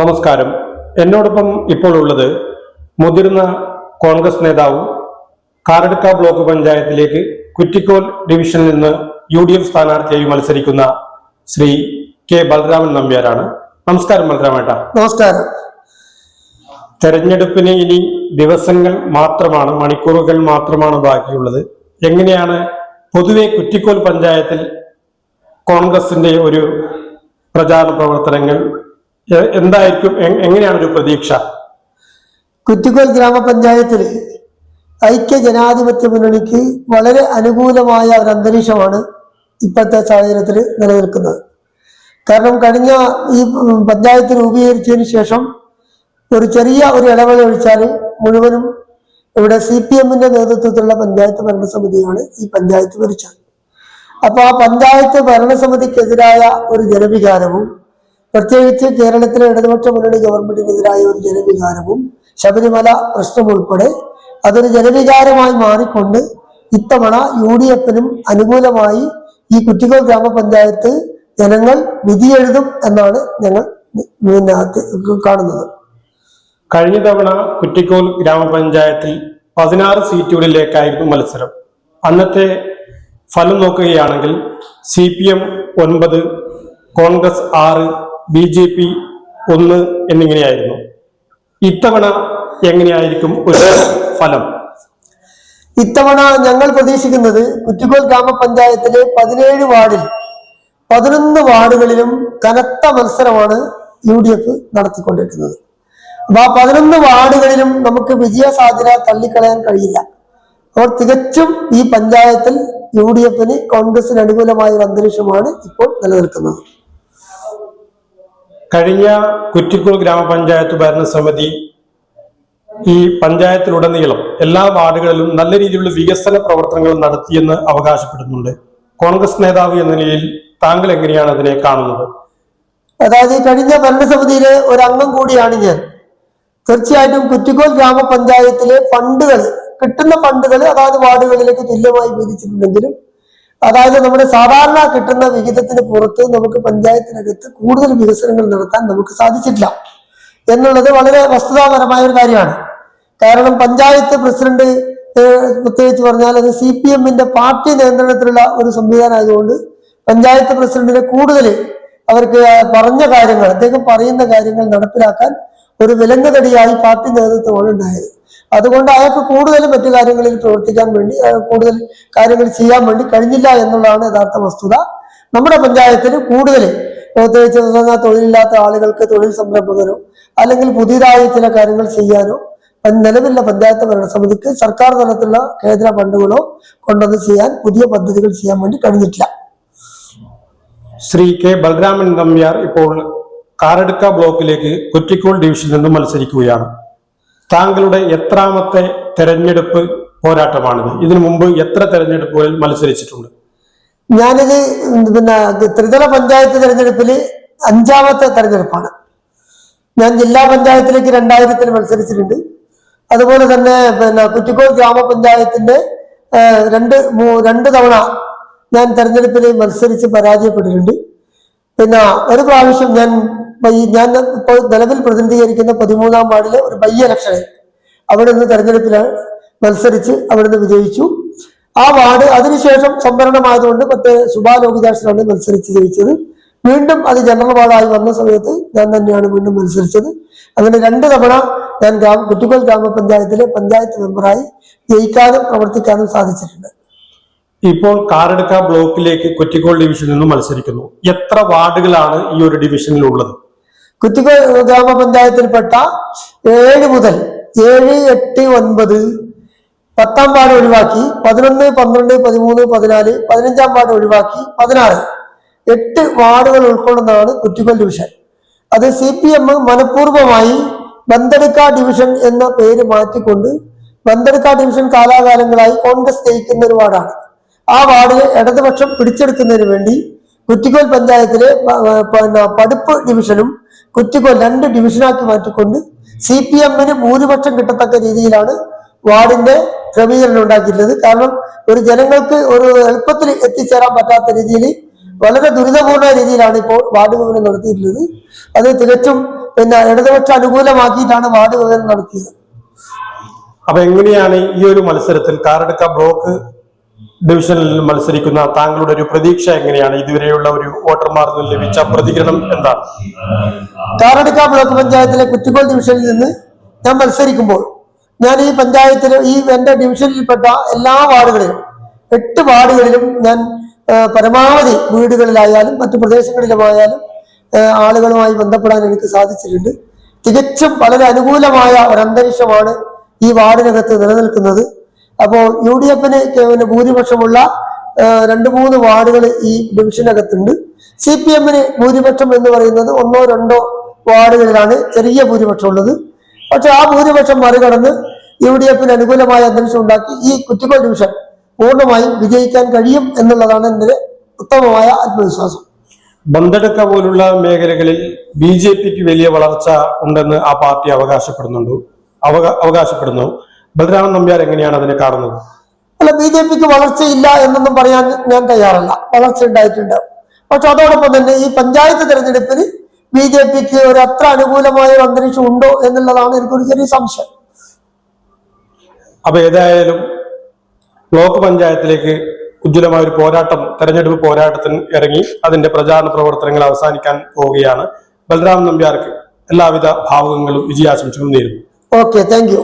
നമസ്കാരം. എന്നോടൊപ്പം ഇപ്പോൾ ഉള്ളത് മുതിർന്ന കോൺഗ്രസ് നേതാവും കാരടുക്ക ബ്ലോക്ക് പഞ്ചായത്തിലേക്ക് കുറ്റിക്കോൽ ഡിവിഷനിൽ നിന്ന് യു ഡി എഫ് സ്ഥാനാർത്ഥിയായി മത്സരിക്കുന്ന ശ്രീ കെ ബലരാമൻ നമ്പ്യാരാണ്. നമസ്കാരം ബലരാമേട്ട നമസ്കാരം. തെരഞ്ഞെടുപ്പിന് ഇനി ദിവസങ്ങൾ മാത്രമാണ് മണിക്കൂറുകൾ മാത്രമാണ് ബാക്കിയുള്ളത്. എങ്ങനെയാണ് പൊതുവെ കുറ്റിക്കോൽ പഞ്ചായത്തിൽ കോൺഗ്രസിന്റെ ഒരു പ്രചാരണ പ്രവർത്തനങ്ങൾ എന്തായിരിക്കും? എങ്ങനെയാണ് ഒരു പ്രതീക്ഷ? കുറ്റിക്കോൽ ഗ്രാമപഞ്ചായത്തിൽ ഐക്യ ജനാധിപത്യ മുന്നണിക്ക് വളരെ അനുകൂലമായ ഒരു അന്തരീക്ഷമാണ് ഇപ്പോഴത്തെ സാഹചര്യത്തിൽ നിലനിൽക്കുന്നത്. കാരണം കഴിഞ്ഞ ഈ പഞ്ചായത്ത് രൂപീകരിച്ചതിന് ശേഷം ഒരു ചെറിയ ഒരു ഇടവേള ഒഴിച്ചാൽ മുഴുവനും ഇവിടെ സി പി എമ്മിന്റെ നേതൃത്വത്തിലുള്ള പഞ്ചായത്ത് ഭരണസമിതിയാണ് ഈ പഞ്ചായത്ത് ഭരിച്ചത്. അപ്പൊ ആ പഞ്ചായത്ത് ഭരണസമിതിക്കെതിരായ ഒരു ജനവികാരവും പ്രത്യേകിച്ച് കേരളത്തിലെ ഇടതുപക്ഷ മുന്നണി ഗവൺമെന്റിനെതിരായ ഒരു ജനവികാരവും ശബരിമല പ്രശ്നം ഉൾപ്പെടെ അതൊരു ജനവികാരമായി മാറിക്കൊണ്ട് ഇത്തവണ യു ഡി എഫിനും അനുകൂലമായി ഈ കുറ്റിക്കോൾ ഗ്രാമപഞ്ചായത്ത് ജനങ്ങൾ വിധിയെഴുതും എന്നാണ് ഞങ്ങൾ കാണുന്നത്. കഴിഞ്ഞ തവണ കുറ്റിക്കോൽ ഗ്രാമപഞ്ചായത്തിൽ പതിനാറ് സീറ്റുകളിലേക്കായിരുന്നു മത്സരം. അന്നത്തെ ഫലം നോക്കുകയാണെങ്കിൽ സി പി എം ഒൻപത് കോൺഗ്രസ് ആറ് ബി ജെ പി ഒന്ന് എന്നിങ്ങനെയായിരുന്നു. ഇത്തവണ എങ്ങനെയായിരിക്കും ഒരു ഫലം? ഇത്തവണ ഞങ്ങൾ പ്രതീക്ഷിക്കുന്നത് കുറ്റിക്കോൽ ഗ്രാമപഞ്ചായത്തിലെ പതിനേഴ് വാർഡിൽ പതിനൊന്ന് വാർഡുകളിലും കനത്ത മത്സരമാണ് യു ഡി എഫ് നടത്തിക്കൊണ്ടിരിക്കുന്നത്. അപ്പൊ ആ പതിനൊന്ന് വാർഡുകളിലും നമുക്ക് വിജയ സാധ്യത തള്ളിക്കളയാൻ കഴിയില്ല. അപ്പോൾ തികച്ചും ഈ പഞ്ചായത്തിൽ യു ഡി എഫിന് കോൺഗ്രസിന് അനുകൂലമായ ഒരു അന്തരീക്ഷമാണ് ഇപ്പോൾ നിലനിൽക്കുന്നത്. കഴിഞ്ഞ കുറ്റിക്കുൾ ഗ്രാമപഞ്ചായത്ത് ഭരണസമിതി ഈ പഞ്ചായത്തിലുടനീളം എല്ലാ വാർഡുകളിലും നല്ല രീതിയിലുള്ള വികസന പ്രവർത്തനങ്ങൾ നടത്തിയെന്ന് അവകാശപ്പെടുന്നുണ്ട്. കോൺഗ്രസ് നേതാവ് എന്ന നിലയിൽ താങ്കൾ എങ്ങനെയാണ് അതിനെ കാണുന്നത്? അതായത് കഴിഞ്ഞ ഭരണസമിതിയിലെ ഒരു അംഗം കൂടിയാണ് ഞാൻ. തീർച്ചയായിട്ടും കുറ്റിക്കോൽ ഗ്രാമപഞ്ചായത്തിലെ ഫണ്ടുകൾ കിട്ടുന്ന ഫണ്ടുകൾ അതായത് വാർഡുകളിലേക്ക് തുല്യമായി വീതിച്ചിട്ടുണ്ടെങ്കിലും അതായത് നമ്മുടെ സാധാരണ കിട്ടുന്ന വിഹിതത്തിന് പുറത്ത് നമുക്ക് പഞ്ചായത്തിനകത്ത് കൂടുതൽ വികസനങ്ങൾ നടത്താൻ നമുക്ക് സാധിച്ചിട്ടില്ല. എന്നുള്ളത് വളരെ വസ്തുതാപരമായ ഒരു കാര്യമാണ്. കാരണം പഞ്ചായത്ത് പ്രസിഡന്റ് പ്രത്യേകിച്ച് പറഞ്ഞാൽ അത് സി പി എമ്മിന്റെ പാർട്ടി നിയന്ത്രണത്തിലുള്ള ഒരു സംവിധാനം ആയതുകൊണ്ട് പഞ്ചായത്ത് പ്രസിഡന്റിനെ കൂടുതൽ അവർക്ക് പറഞ്ഞ കാര്യങ്ങൾ അദ്ദേഹം പറയുന്ന കാര്യങ്ങൾ നടപ്പിലാക്കാൻ ഒരു വിലങ്ങുതടിയായി പാർട്ടി നേതൃത്വമാണ് ഉണ്ടായത്. അതുകൊണ്ട് അയാൾക്ക് കൂടുതൽ മറ്റു കാര്യങ്ങളിൽ പ്രവർത്തിക്കാൻ വേണ്ടി കൂടുതൽ കാര്യങ്ങൾ ചെയ്യാൻ വേണ്ടി കഴിഞ്ഞില്ല എന്നുള്ളതാണ് യഥാർത്ഥ വസ്തുത. നമ്മുടെ പഞ്ചായത്തിൽ കൂടുതൽ പ്രത്യേകിച്ച് തൊഴിലില്ലാത്ത ആളുകൾക്ക് തൊഴിൽ സംരംഭകരോ അല്ലെങ്കിൽ പുതിയതായി ചില കാര്യങ്ങൾ ചെയ്യാനോ നിലവിലുള്ള പഞ്ചായത്ത് ഭരണസമിതിക്ക് സർക്കാർ തലത്തിലുള്ള കേന്ദ്ര ഫണ്ടുകളോ കൊണ്ടത് ചെയ്യാൻ പുതിയ പദ്ധതികൾ ചെയ്യാൻ വേണ്ടി കഴിഞ്ഞിട്ടില്ല. ശ്രീ കെ ബലരാമൻ നമ്പ്യാർ ഇപ്പോൾ കാരടുക്ക ബ്ലോക്കിലേക്ക് കുറ്റിക്കോൾ ഡിവിഷനിൽ നിന്നും മത്സരിക്കുകയാണ്. താങ്കളുടെ എത്രാമത്തെ തെരഞ്ഞെടുപ്പ് പോരാട്ടമാണിത്? ഇതിനു മുമ്പ് എത്ര തെരഞ്ഞെടുപ്പുകളിൽ മത്സരിച്ചിട്ടുണ്ട്? ഞാനിത് പിന്നെ ത്രിതല പഞ്ചായത്ത് തെരഞ്ഞെടുപ്പിൽ അഞ്ചാമത്തെ തെരഞ്ഞെടുപ്പാണ്. ഞാൻ ജില്ലാ പഞ്ചായത്തിലേക്ക് രണ്ടായിരത്തിൽ മത്സരിച്ചിട്ടുണ്ട്. അതുപോലെ തന്നെ പിന്നെ കുറ്റിക്കോൾ ഗ്രാമപഞ്ചായത്തിന്റെ രണ്ട് രണ്ട് തവണ ഞാൻ തെരഞ്ഞെടുപ്പിൽ മത്സരിച്ച് പരാജയപ്പെട്ടിട്ടുണ്ട്. പിന്നെ ഒരു പ്രാവശ്യം ഞാൻ ഞാൻ ഇപ്പോൾ നിലവിൽ പ്രതിനിധീകരിക്കുന്ന പതിമൂന്നാം വാർഡിലെ ഒരു ബൈ ഇലക്ഷനിൽ അവിടെ നിന്ന് തെരഞ്ഞെടുപ്പിൽ മത്സരിച്ച് അവിടെ നിന്ന് വിജയിച്ചു. ആ വാർഡ് അതിനുശേഷം സംവരണമായതുകൊണ്ട് മറ്റേ സുഭാ ലോകിദാസിനാണ് മത്സരിച്ച് ജയിച്ചത്. വീണ്ടും അത് ജനറൽ വാർഡായി വന്ന സമയത്ത് ഞാൻ തന്നെയാണ് വീണ്ടും മത്സരിച്ചത്. അങ്ങനെ രണ്ട് തവണ ഞാൻ ഗ്രാമ കുറ്റിക്കോൽ ഗ്രാമപഞ്ചായത്തിലെ പഞ്ചായത്ത് മെമ്പറായി ജയിക്കാനും പ്രവർത്തിക്കാനും സാധിച്ചിട്ടുണ്ട്. ഇപ്പോൾ കാരടുക്ക ബ്ലോക്കിലേക്ക് കുറ്റിക്കോൾ ഡിവിഷനിൽ നിന്ന് മത്സരിക്കുന്നു. എത്ര വാർഡുകളാണ് ഈ ഒരു ഡിവിഷനിൽ ഉള്ളത്? കുറ്റിക്കോൾ ഗ്രാമപഞ്ചായത്തിൽപ്പെട്ട ഏഴ് മുതൽ ഏഴ് എട്ട് ഒൻപത് പത്താം വാർഡ് ഒഴിവാക്കി പതിനൊന്ന് പന്ത്രണ്ട് പതിമൂന്ന് പതിനാല് പതിനഞ്ചാം വാർഡ് ഒഴിവാക്കി പതിനാറ്. എട്ട് വാർഡുകൾ ഉൾക്കൊള്ളുന്നതാണ് കുറ്റിക്കോൾ ഡിവിഷൻ അത് സി പി എം മനഃപൂർവമായി ബന്തെടുക്ക ഡിവിഷൻ എന്ന പേര് മാറ്റിക്കൊണ്ട് ബന്തെടുക്ക ഡിവിഷൻ കാലാകാലങ്ങളായി കോൺഗ്രസ് ജയിക്കുന്ന ഒരു വാർഡാണ്. ആ വാർഡിൽ ഇടതുപക്ഷം പിടിച്ചെടുക്കുന്നതിന് വേണ്ടി കുറ്റിക്കോൽ പഞ്ചായത്തിലെ പിന്നെ പടുപ്പ് ഡിവിഷനും കുറ്റിക്കോൽ രണ്ട് ഡിവിഷനാക്കി മാറ്റിക്കൊണ്ട് സി പി എമ്മിന് ഭൂരിപക്ഷം കിട്ടത്തക്ക രീതിയിലാണ് വാർഡിന്റെ ക്രമീകരണം ഉണ്ടാക്കിയിട്ടുള്ളത്. കാരണം ഒരു ജനങ്ങൾക്ക് ഒരു എളുപ്പത്തിൽ എത്തിച്ചേരാൻ പറ്റാത്ത രീതിയിൽ വളരെ ദുരിതപൂർണ രീതിയിലാണ് ഇപ്പോൾ വാർഡ് വിഭജനം നടത്തിയിട്ടുള്ളത്. അത് തികച്ചും പിന്നെ ഇടതുപക്ഷ അനുകൂലമാക്കിയിട്ടാണ് വാർഡ് വിഭജനം നടത്തിയത്. അപ്പൊ എങ്ങനെയാണ് ഈ ഒരു മത്സരത്തിൽ കാരടക്ക ബ്ലോക്ക് ഡിവിഷനിൽ മത്സരിക്കുന്ന താങ്കളുടെ ഒരു പ്രതീക്ഷ എങ്ങനെയാണ്? ഇതുവരെയുള്ള ഒരു വോട്ടർമാരിൽ നിന്ന് ലഭിച്ച പ്രതികരണം എന്താണ്? കാറടുക്ക ബ്ലോക്ക് പഞ്ചായത്തിലെ കുറ്റിക്കോൾ ഡിവിഷനിൽ നിന്ന് ഞാൻ മത്സരിക്കുമ്പോൾ ഞാൻ ഈ പഞ്ചായത്തിൽ ഈ എന്റെ ഡിവിഷനിൽപ്പെട്ട എല്ലാ വാർഡുകളിലും എട്ട് വാർഡുകളിലും ഞാൻ പരമാവധി വീടുകളിലായാലും മറ്റു പ്രദേശങ്ങളിലുമായാലും ആളുകളുമായി ബന്ധപ്പെടാൻ എനിക്ക് സാധിച്ചിട്ടുണ്ട്. തികച്ചും വളരെ അനുകൂലമായ ഒരു അന്തരീക്ഷമാണ് ഈ വാർഡിനകത്ത് നിലനിൽക്കുന്നത്. അപ്പോൾ യു ഡി എഫിന് പിന്നെ ഭൂരിപക്ഷമുള്ള രണ്ട് മൂന്ന് വാർഡുകൾ ഈ ഡിവിഷനകത്തുണ്ട്. സി പി എമ്മിന് ഭൂരിപക്ഷം എന്ന് പറയുന്നത് ഒന്നോ രണ്ടോ വാർഡുകളിലാണ് ചെറിയ ഭൂരിപക്ഷം ഉള്ളത് പക്ഷെ ആ ഭൂരിപക്ഷം മറികടന്ന് യു ഡി എഫിന് അനുകൂലമായ അന്തരീക്ഷം ഉണ്ടാക്കി ഈ കുറ്റിക്കോൾ ഡിവിഷൻ പൂർണമായും വിജയിക്കാൻ കഴിയും എന്നുള്ളതാണ് എന്റെ ഉത്തമമായ ആത്മവിശ്വാസം. ബന്തെടുക്ക പോലുള്ള മേഖലകളിൽ ബി ജെ പിക്ക് വലിയ വളർച്ച ഉണ്ടെന്ന് ആ പാർട്ടി അവകാശപ്പെടുന്നുണ്ട്? അവകാശപ്പെടുന്നു. ബലരാമൻ നമ്പ്യാർ എങ്ങനെയാണ് അതിനെ കാണുന്നത്? അല്ല ബി ജെ പിക്ക് വളർച്ചയില്ല എന്നൊന്നും പറയാൻ ഞാൻ തയ്യാറല്ല. വളർച്ച ഉണ്ടായിട്ടുണ്ട്. പക്ഷെ അതോടൊപ്പം തന്നെ ഈ പഞ്ചായത്ത് തെരഞ്ഞെടുപ്പിന് ബി ജെ പിക്ക് ഒരു അത്ര അനുകൂലമായ ഒരു അന്തരീക്ഷം ഉണ്ടോ എന്നുള്ളതാണ് എനിക്കൊരു ചെറിയ സംശയം. അപ്പൊ ഏതായാലും ബ്ലോക്ക് പഞ്ചായത്തിലേക്ക് ഉജ്ജ്വലമായ ഒരു പോരാട്ടം തെരഞ്ഞെടുപ്പ് പോരാട്ടത്തിന് ഇറങ്ങി അതിന്റെ പ്രചാരണ പ്രവർത്തനങ്ങൾ അവസാനിക്കാൻ പോവുകയാണ്. ബലരാം നമ്പ്യാർക്ക് എല്ലാവിധ ഭാവുകങ്ങളും വിജയാശംസകളും നേരുന്നു. Okay thank you.